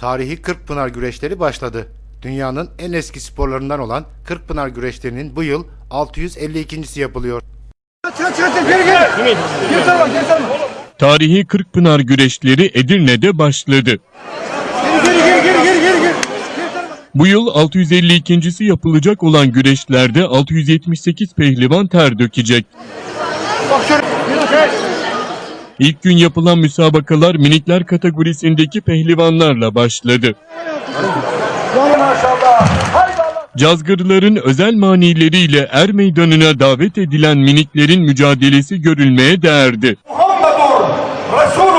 Tarihi Kırkpınar güreşleri başladı. Dünyanın en eski sporlarından olan Kırkpınar güreşlerinin bu yıl 652.si yapılıyor. Geri geri. Geri sarma geri sarma. Tarihi Kırkpınar güreşleri Edirne'de başladı. Geri geri geri geri geri geri. geri. Bu yıl 652.si yapılacak olan güreşlerde 678 pehlivan ter dökecek. Bak şöyle. İlk gün yapılan müsabakalar minikler kategorisindeki pehlivanlarla başladı. Cazgırların özel manileriyle er meydanına davet edilen miniklerin mücadelesi görülmeye değerdi. Muhammedur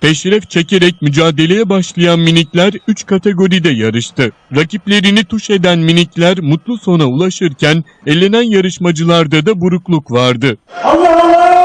Peşref çekerek mücadeleye başlayan minikler 3 kategoride yarıştı. Rakiplerini tuş eden minikler mutlu sona ulaşırken elenen yarışmacılarda da burukluk vardı. Allah Allah!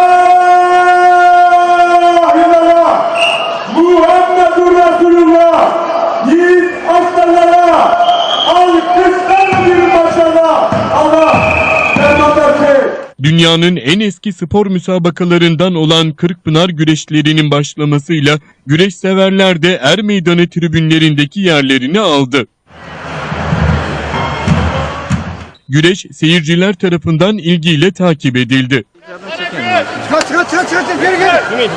Dünyanın en eski spor müsabakalarından olan Kırkpınar güreşlerinin başlamasıyla güreş severler de er meydanı tribünlerindeki yerlerini aldı. Güreş seyirciler tarafından ilgiyle takip edildi. Çıkar çıkar çıkar çıkar geri geri.